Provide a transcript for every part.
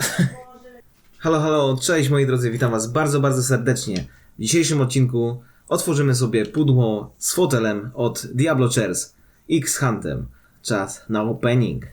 Halo, halo, cześć moi drodzy, witam was bardzo, bardzo serdecznie. W dzisiejszym odcinku otworzymy sobie pudło z fotelem od Diablo Chairs X Huntem. Czas na opening.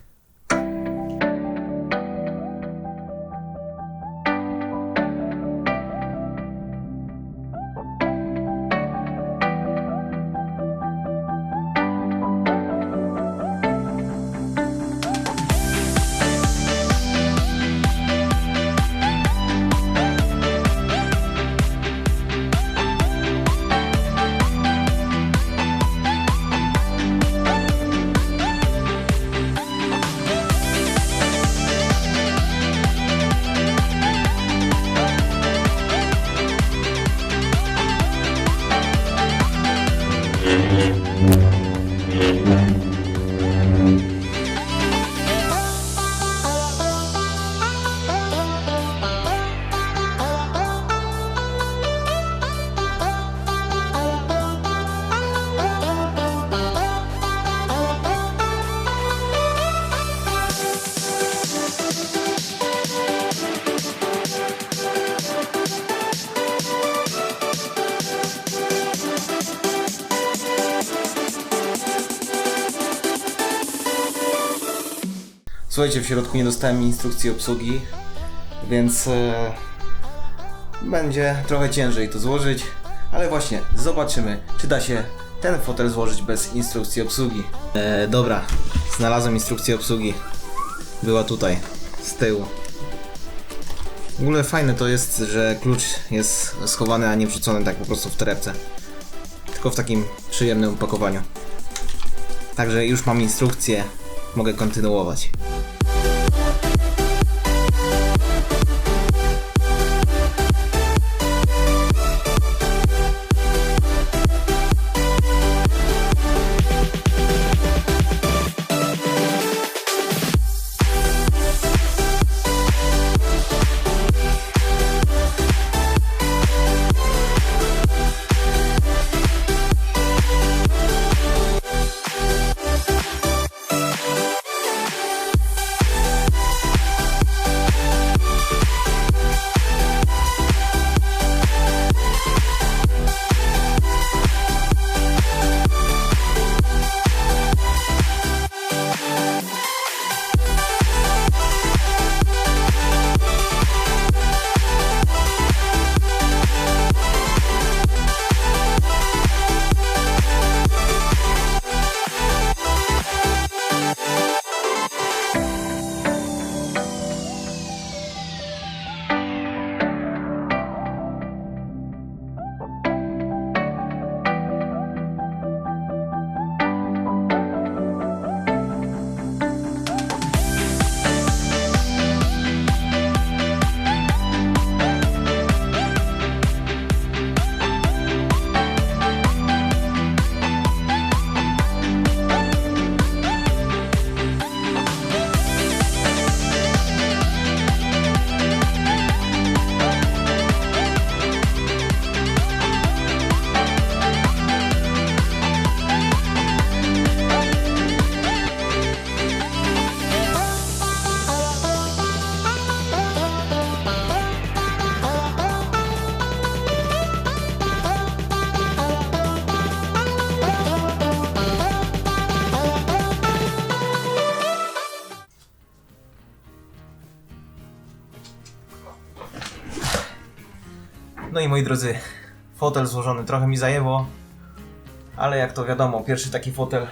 Słuchajcie, w środku nie dostałem instrukcji obsługi, więc e, będzie trochę ciężej to złożyć, ale właśnie zobaczymy, czy da się ten fotel złożyć bez instrukcji obsługi. E, dobra, znalazłem instrukcję obsługi. Była tutaj, z tyłu. W ogóle fajne to jest, że klucz jest schowany, a nie wrzucony tak po prostu w torebce. Tylko w takim przyjemnym opakowaniu. Także już mam instrukcję, mogę kontynuować. No i moi drodzy, fotel złożony trochę mi zajęło, ale jak to wiadomo, pierwszy taki fotel,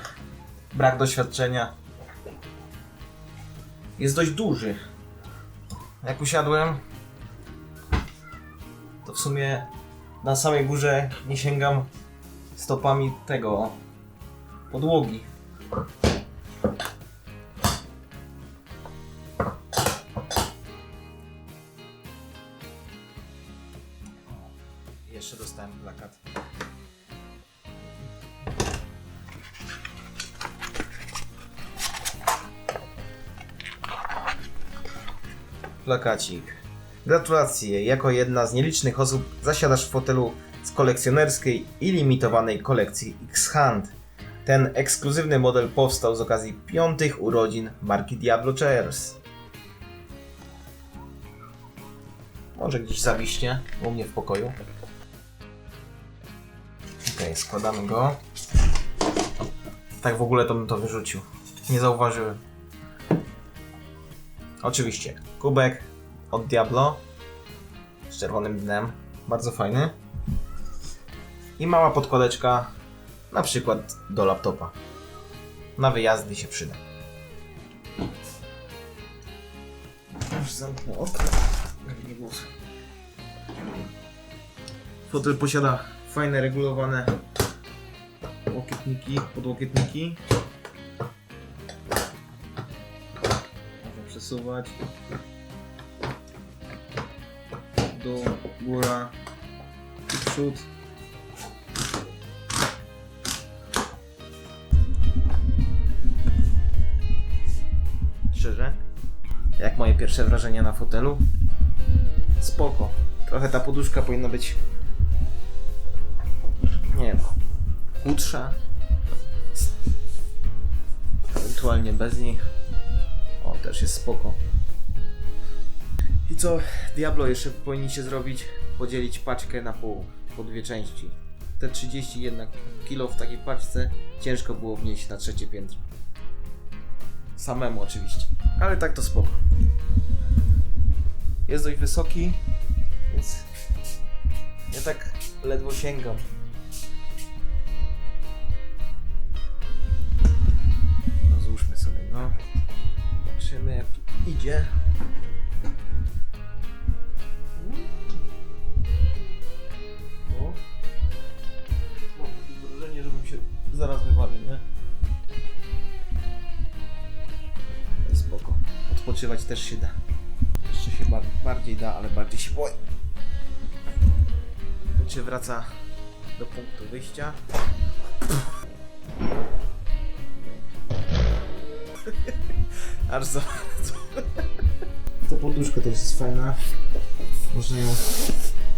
brak doświadczenia, jest dość duży. Jak usiadłem, to w sumie na samej górze nie sięgam stopami tego podłogi. Plakacik. Gratulacje, jako jedna z nielicznych osób zasiadasz w fotelu z kolekcjonerskiej i limitowanej kolekcji X-Hand. Ten ekskluzywny model powstał z okazji piątych urodzin marki Diablo Chairs. Może gdzieś zawiśnie u mnie w pokoju. Okej, składamy go. Tak w ogóle to bym to wyrzucił. Nie zauważyłem. Oczywiście, kubek od Diablo z czerwonym dnem. Bardzo fajny. I mała podkładeczka, na przykład do laptopa. Na wyjazdy się przyda. Już zamknę okno. nie. Fotel posiada fajne, regulowane łokietniki, podłokietniki. Przesuwać. Dół, góra i przód. Szczerze, jak moje pierwsze wrażenia na fotelu? Spoko. Trochę ta poduszka powinna być nie wiem, chudsza. Ewentualnie bez nich. Też jest spoko. I co Diablo jeszcze powinniście zrobić? Podzielić paczkę na pół, po dwie części. Te 30 jednak kilo w takiej paczce ciężko było wnieść na trzecie piętro. Samemu oczywiście. Ale tak to spoko. Jest dość wysoki, więc ja tak ledwo sięgam. Zobaczymy jak idzie. O. Mam takie wrażenie, żebym się zaraz wywalił, nie? Ale spoko. Odpoczywać też się da. Jeszcze się bar- bardziej da, ale bardziej się boję. Się wraca do punktu wyjścia. Aż za bardzo. Ta poduszka też jest fajna. Można ją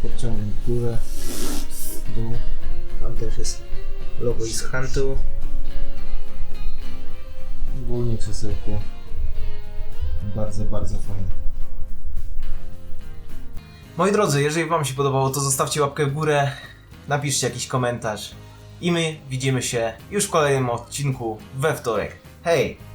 podciągnąć w górę, w dół. Tam też jest logo z Huntu. Ogólnie krzesełko bardzo, bardzo fajne. Moi drodzy, jeżeli Wam się podobało, to zostawcie łapkę w górę, napiszcie jakiś komentarz i my widzimy się już w kolejnym odcinku we wtorek. Hej!